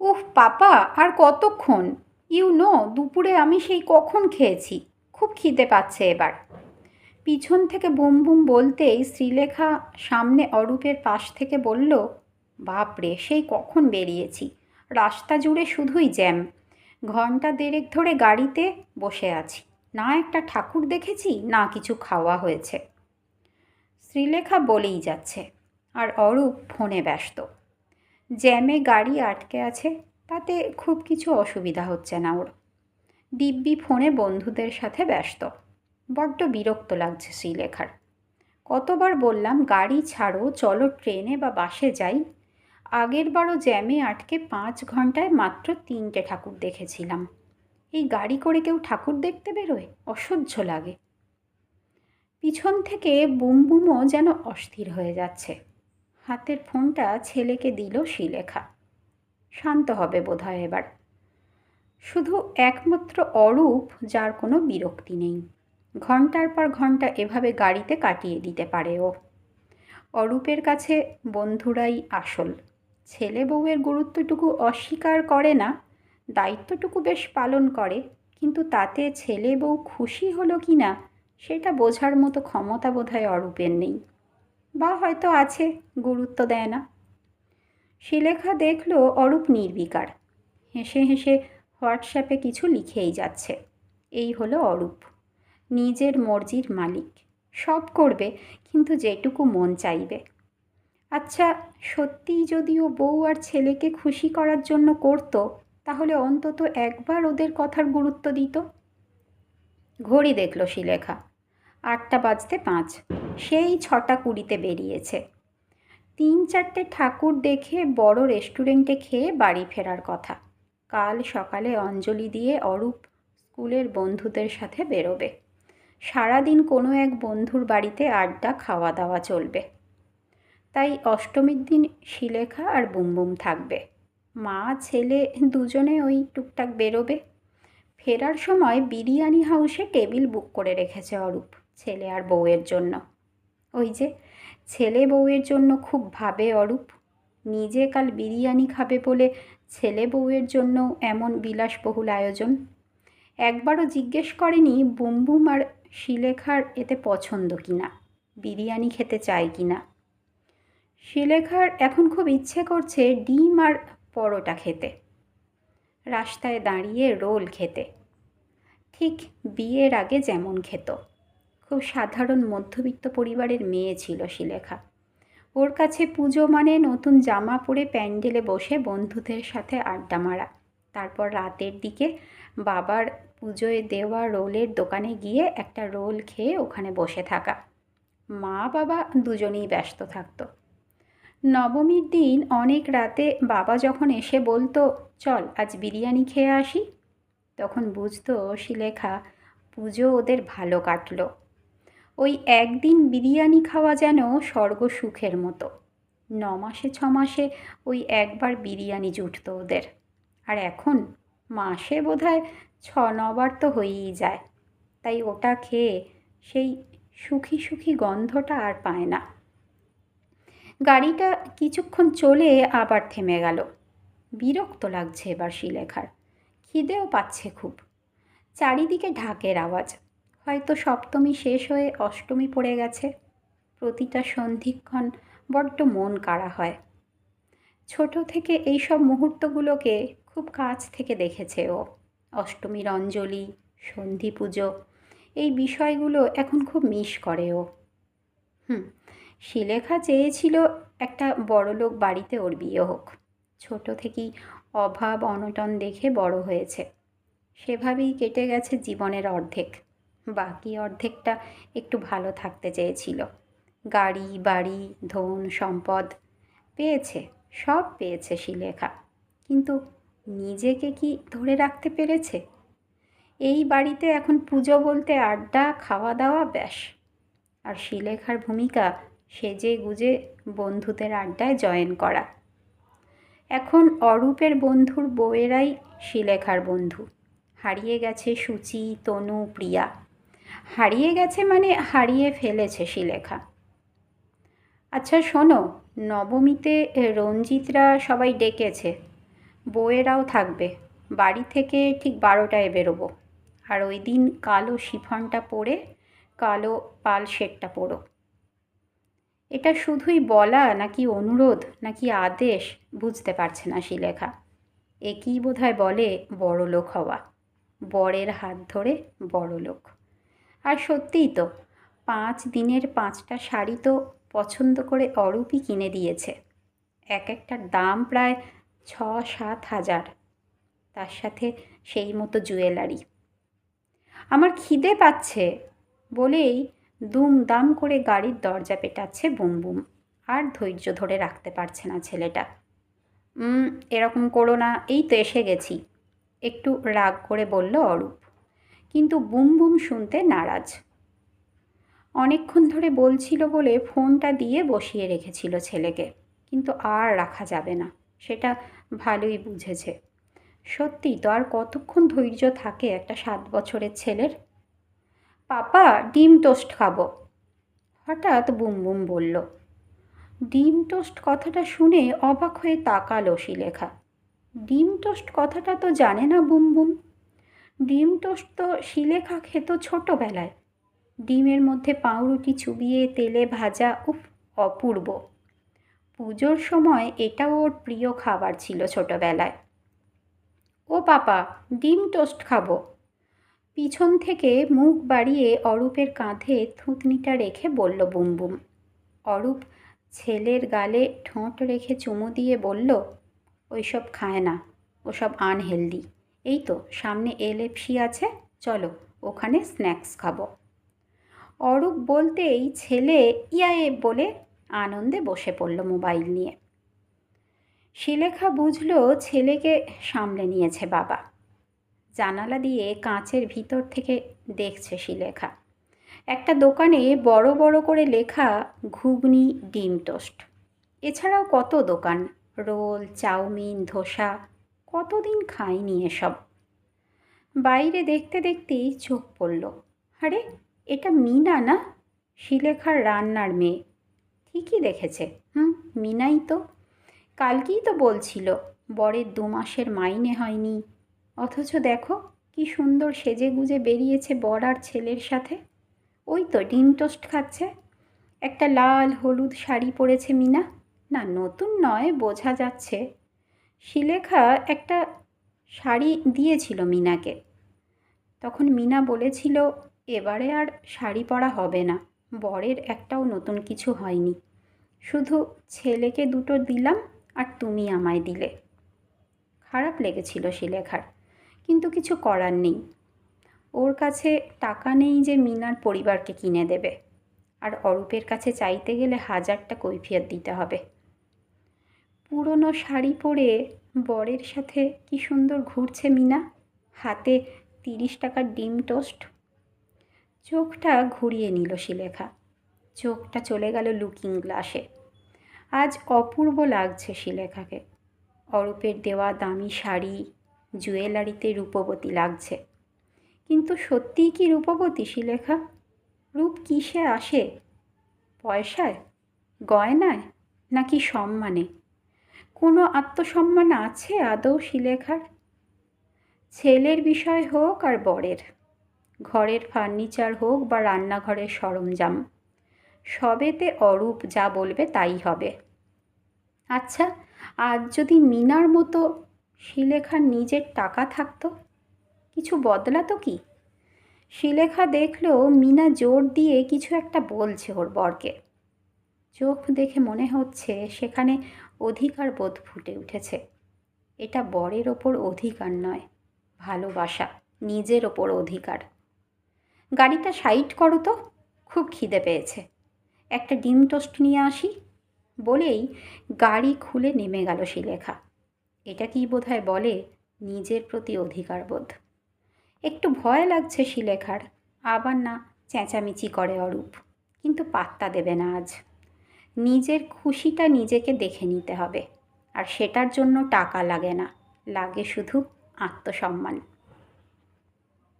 উফ, পাপা, আর কতক্ষণ? You know, দুপুরে আমি সেই কখন খেয়েছি। খুব খিদে পাচ্ছে এবার। পিছন থেকে বুম বুম বলতেই শ্রীলেখা সামনে অরূপের পাশ থেকে বলল, বাপরে, সেই কখন বেরিয়েছি? রাস্তা জুড়ে শুধুই জ্যাম। ঘণ্টা দেড়েক ধরে গাড়িতে বসে আছি। না একটা ঠাকুর দেখেছি, না কিছু খাওয়া হয়েছে। শ্রীলেখা বলেই যাচ্ছে। আর অরূপ ফোনে ব্যস্ত। জ্যামে গাড়ি আটকে আছে, তাতে খুব কিছু অসুবিধা হচ্ছে না ওর। দিব্যি ফোনে বন্ধুদের সাথে ব্যস্ত। বড্ড বিরক্ত লাগছে শ্রীলেখার। কতবার বললাম, গাড়ি ছাড়ো, চলো ট্রেনে বা বাসে যাই। আগের বারও জ্যামে আটকে পাঁচ ঘন্টায় মাত্র তিনটে ঠাকুর দেখেছিলাম। এই গাড়ি করে কেউ ঠাকুর দেখতে বেরোয়? অসহ্য লাগে। পিছন থেকে বুম বুমও যেন অস্থির হয়ে যাচ্ছে। হাতের ফোনটা ছেলেকে দিল শিলেখা শান্ত হবে বোধহয় এবার। শুধু একমাত্র অরূপ যার কোনো বিরক্তি নেই। ঘণ্টার পর ঘণ্টা এভাবে গাড়িতে কাটিয়ে দিতে পারে ও। অরূপের কাছে বন্ধুরাই আসল। ছেলে বউয়ের গুরুত্বটুকু অস্বীকার করে না, দায়িত্বটুকু বেশ পালন করে, কিন্তু তাতে ছেলে বউ খুশি হলো কি না সেটা বোঝার মতো ক্ষমতা বোধহয় অরূপের নেই। বা হয়তো আছে, গুরুত্ব দেয় না। শিলেখা দেখল অরূপ নির্বিকার। হেসে হেসে হোয়াটসঅ্যাপে কিছু লিখেই যাচ্ছে। এই হলো অরূপ। নিজের মর্জির মালিক। সব করবে, কিন্তু যেটুকু মন চাইবে। আচ্ছা সত্যিই যদি ও বউ আর ছেলেকে খুশি করার জন্য করতো, তাহলে অন্তত একবার ওদের কথার গুরুত্ব দিত? ঘড়ি দেখল শিলেখা আটটা বাজতে পাঁচ। সেই ছটা কুড়িতে বেরিয়েছে। তিন চারটে ঠাকুর দেখে বড় রেস্টুরেন্টে খেয়ে বাড়ি ফেরার কথা। কাল সকালে অঞ্জলি দিয়ে অরূপ স্কুলের বন্ধুদের সাথে বেরোবে। সারাদিন কোনো এক বন্ধুর বাড়িতে আড্ডা খাওয়া দাওয়া চলবে। তাই অষ্টমীর দিন শিলেখা আর বুমবুম থাকবে। মা, ছেলে দুজনে ওই টুকটাক বেরোবে। ফেরার সময় বিরিয়ানি হাউসে টেবিল বুক করে রেখেছে অরূপ। ছেলে আর বউয়ের জন্য। ওই যে, ছেলে বউয়ের জন্য খুব ভাবে অরূপ। নিজে কাল বিরিয়ানি খাবে বলে ছেলে বউয়ের জন্য এমন বিলাসবহুল আয়োজন। একবারও জিজ্ঞেস করেনি বুমবুম আর শিলেখার এতে পছন্দ কি না বিরিয়ানি খেতে চায় কি না শিলেখার এখন খুব ইচ্ছে করছে ডিম আর পরোটা খেতে। রাস্তায় দাঁড়িয়ে রোল খেতে। ঠিক বিয়ের আগে যেমন খেত। খুব সাধারণ মধ্যবিত্ত পরিবারের মেয়ে ছিল শিলেখা। ওর কাছে পুজো মানে নতুন জামা পরে প্যান্ডেলে বসে বন্ধুদের সাথে আড্ডা মারা। তারপর রাতের দিকে বাবার পুজোয় দেওয়া রোলের দোকানে গিয়ে একটা রোল খেয়ে ওখানে বসে থাকা। মা বাবা দুজনেই ব্যস্ত থাকতো। নবমীর দিন অনেক রাতে বাবা যখন এসে বলতো, চল, আজ বিরিয়ানি খেয়ে আসি? তখন বুঝতো শিলেখা পুজো ওদের ভালো কাটলো। ওই একদিন বিরিয়ানি খাওয়া যেন স্বর্গ সুখের মতো। ন মাসে ছ মাসে ওই একবার বিরিয়ানি জুটতো ওদের। আর এখন মাসে বোধহয় ছ নবার তো হয়েই যায়। তাই ওটা খেয়ে সেই সুখী সুখী গন্ধটা আর পায় না। গাড়িটা কিছুক্ষণ চলে আবার থেমে গেল। বিরক্ত লাগছে এবার শিলেখার খিদেও পাচ্ছে খুব। চারিদিকে ঢাকের আওয়াজ। হয়তো সপ্তমী শেষ হয়ে অষ্টমী পড়ে গেছে। প্রতিটা সন্ধিক্ষণ বড্ড মন কাড়া হয়। ছোট থেকে এই সব মুহূর্তগুলোকে খুব কাছ থেকে দেখেছে ও। অষ্টমীর অঞ্জলি সন্ধি পুজো এই বিষয়গুলো এখন খুব মিস করে ও। হুম শিলেখা চেয়েছিল একটা বড়লোক বাড়িতে ওর বিয়ে হোক। ছোট থেকেই অভাব অনটন দেখে বড় হয়েছে। সেভাবেই কেটে গেছে জীবনের অর্ধেক। বাকি অর্ধেকটা একটু ভালো থাকতে চেয়েছিল। গাড়ি, বাড়ি, ধন, সম্পদ পেয়েছে, সব পেয়েছে শিলেখা কিন্তু নিজেকে কি ধরে রাখতে পেরেছে? এই বাড়িতে এখন পুজো বলতে আড্ডা খাওয়া দাওয়া ব্যাস। আর শিলেখার ভূমিকা সেজে গুজে বন্ধুদের আড্ডায় জয়েন করা। এখন অরূপের বন্ধুর বউয়েরাই শিলেখার বন্ধু। হারিয়ে গেছে সুচি, তনু, প্রিয়া। হারিয়ে গেছে মানে হারিয়ে ফেলেছে শিলেখা আচ্ছা শোনো, নবমীতে রঞ্জিতরা সবাই ডেকেছে। বউয়েরাও থাকবে। বাড়ি থেকে ঠিক বারোটায় বেরোবো। আর ওই দিন কালো শিফনটা পরে কালো পাল শেটটা পরো। এটা শুধুই বলা নাকি অনুরোধ নাকি আদেশ বুঝতে পারছে না শিলেখা একই বোধহয় বলে বড় লোক হওয়া। বরের হাত ধরে বড় লোক আর সত্যিই তো, পাঁচ দিনের পাঁচটা শাড়ি তো পছন্দ করে অরূপই কিনে দিয়েছে। এক একটার দাম প্রায় ছ সাত হাজার, তার সাথে সেই মতো জুয়েলারি। আমার খিদে পাচ্ছে বলেই দুম দাম করে গাড়ির দরজা পেটাচ্ছে বুম বুম আর ধৈর্য ধরে রাখতে পারছে না ছেলেটা। এরকম করো না, এই তো এসে গেছি, একটু রাগ করে বলল অরূপ। কিন্তু বুম বুম শুনতে নারাজ। অনেকক্ষণ ধরে বলছিল বলে ফোনটা দিয়ে বসিয়ে রেখেছিল ছেলেকে, কিন্তু আর রাখা যাবে না, সেটা ভালোই বুঝেছে। সত্যি তো আর কতক্ষণ ধৈর্য থাকে একটা সাত বছরের ছেলের? পাপা, ডিম টোস্ট খাব। হঠাৎ বুম বুম বলল, ডিম টোস্ট কথাটা শুনে অবাক হয়ে তাকালো শিলেখা ডিম টোস্ট কথাটা তো জানে না বুম বুম। ডিম টোস্ট তো শিলেখা খেত ছোটোবেলায়। ডিমের মধ্যে পাউরুটি চুবিয়ে তেলে ভাজা, উফ, অপূর্ব। পুজোর সময় এটাও ওর প্রিয় খাবার ছিল ছোটোবেলায়। ও পাপা, ডিম টোস্ট খাব। পিছন থেকে মুখ বাড়িয়ে অরূপের কাঁধে থুতনিটা রেখে বলল বুম বুম অরূপ ছেলের গালে ঠোঁট রেখে চুমু দিয়ে বলল, ওইসব খায় না, ওসব আনহেলদি। এই তো, সামনে এলএফসি আছে, চলো ওখানে স্ন্যাক্স খাব। অরূপ বলতেই ছেলে ইয়ায়ে বলে আনন্দে বসে পড়ল মোবাইল নিয়ে। শিলেখা বুঝল ছেলেকে সামলে নিয়েছে বাবা। জানালা দিয়ে কাঁচের ভিতর থেকে দেখছে শিলেখা। একটা দোকানে বড় বড় করে লেখা, ঘুগনি ডিম টোস্ট। এছাড়াও কত দোকান? রোল, চাউমিন, ধোসা কতদিন খাইনি এসব? বাইরে দেখতে দেখতেই চোখ পড়ল। আরে, এটা মিনা না? শিলেখার রান্নার মেয়ে। ঠিকই দেখেছে। হুম, মিনাই তো। কালকেই তো বলছিল, বরের দু মাসের মাইনে হয়নি। অথচ দেখো, কি সুন্দর সেজে গুজে বেরিয়েছে বর আর ছেলের সাথে। ওই তো ডিম টোস্ট খাচ্ছে। একটা লাল হলুদ শাড়ি পরেছে মিনা। না, নতুন নয়, বোঝা যাচ্ছে। শিলেখা একটা শাড়ি দিয়েছিল মিনাকে। তখন মিনা বলেছিল, এবারে আর শাড়ি পরা হবে না, বরের একটাও নতুন কিছু হয়নি। শুধু ছেলেকে দুটো দিলাম আর তুমি আমায় দিলে। খারাপ লেগেছিল শিলেখার কিন্তু কিছু করার নেই। ওর কাছে টাকা নেই যে মিনার পরিবারকে কিনে দেবে, আর অরূপের কাছে চাইতে গেলে হাজারটা কৈফিয়ত দিতে হবে। পুরনো শাড়ি পরে বরের সাথে কি সুন্দর ঘুরছে মিনা? হাতে তিরিশ টাকার ডিম টোস্ট। চোখটা ঘুরিয়ে নিল শিলেখা। চোখটা চলে গেল লুকিং গ্লাসে। আজ অপূর্ব লাগছে শিলেখাকে। অরূপের দেওয়া দামি শাড়ি, জুয়েলারিতে রূপবতী লাগছে। কিন্তু সত্যিই কি রূপবতী শিলেখা? রূপ কিসে আসে? পয়সায়? গয়নায়? নাকি সম্মানে? কোনো আত্মসম্মান আছে আদৌ শিলেখার? ছেলের বিষয় হোক আর বরের, ঘরের ফার্নিচার হোক বা রান্নাঘরের সরঞ্জাম, সবেতে অরূপ যা বলবে তাই হবে। আচ্ছা আজ যদি মিনার মতো শিলেখার নিজের টাকা থাকতো, কিছু বদলাতো কি? শিলেখা দেখল মিনা জোর দিয়ে কিছু একটা বলছে ওর বরকে। চোখ দেখে মনে হচ্ছে সেখানে অধিকার বোধ ফুটে উঠেছে। এটা বরের ওপর অধিকার নয়, ভালোবাসা, নিজের ওপর অধিকার। গাড়িটা সাইড করো তো, খুব খিদে পেয়েছে। একটা ডিম টোস্ট নিয়ে আসি। বলেই গাড়ি খুলে নেমে গেল শিলেখা এটা কি বোধহয় বলে, নিজের প্রতি অধিকার বোধ? একটু ভয় লাগছে শিলেখার আবার না চেঁচামেচি করে অরূপ। কিন্তু পাত্তা দেবে না আজ। নিজের খুশিটা নিজেকে দেখে নিতে হবে। আর সেটার জন্য টাকা লাগে না। লাগে শুধু আত্মসম্মান।